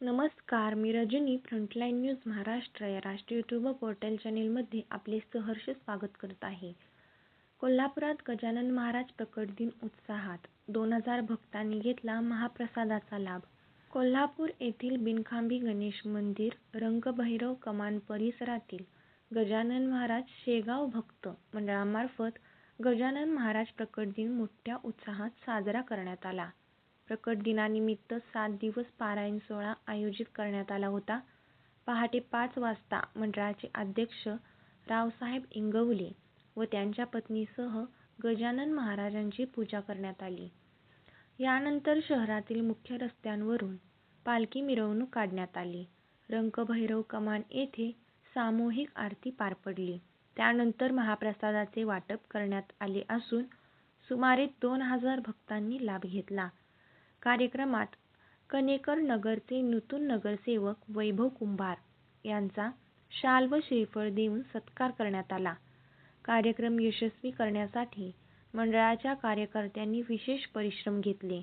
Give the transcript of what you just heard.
नमस्कार मी Rajani frontline news Maharashtra या राष्ट्रीय यूट्यूब पोर्टल चॅनेलमध्ये आपले सहर्ष स्वागत करत आहे. कोल्हापुरात गजानन महाराज प्रकट दिन उत्साहात. दोन हजार भक्तांनी घेतला महाप्रसादाचा लाभ. कोल्हापूर येथील बिनखांबी गणेश मंदिर रंगभैरव कमान परिसरातील गजानन महाराज शेगाव भक्त मंडळामार्फत गजानन महाराज प्रकट दिन मोठ्या उत्साहात साजरा करण्यात आला. प्रकट दिनानिमित्त सात दिवस पारायण सोहळा आयोजित करण्यात आला होता. पहाटे पाच वाजता मंडळाचे अध्यक्ष रावसाहेब इंगवले व त्यांच्या पत्नीसह गजानन महाराजांची पूजा करण्यात आली. यानंतर शहरातील मुख्य रस्त्यांवरून पालखी मिरवणूक काढण्यात आली. रंगभैरव कमान येथे सामूहिक आरती पार पडली. त्यानंतर महाप्रसादाचे वाटप करण्यात आले असून सुमारे दोन हजार भक्तांनी लाभ घेतला. कार्यक्रमात कनेकर नगरचे नूतन नगरसेवक वैभव कुंभार यांचा शाल व श्रीफळ देऊन सत्कार करण्यात आला. कार्यक्रम यशस्वी करण्यासाठी मंडळाच्या कार्यकर्त्यांनी विशेष परिश्रम घेतले.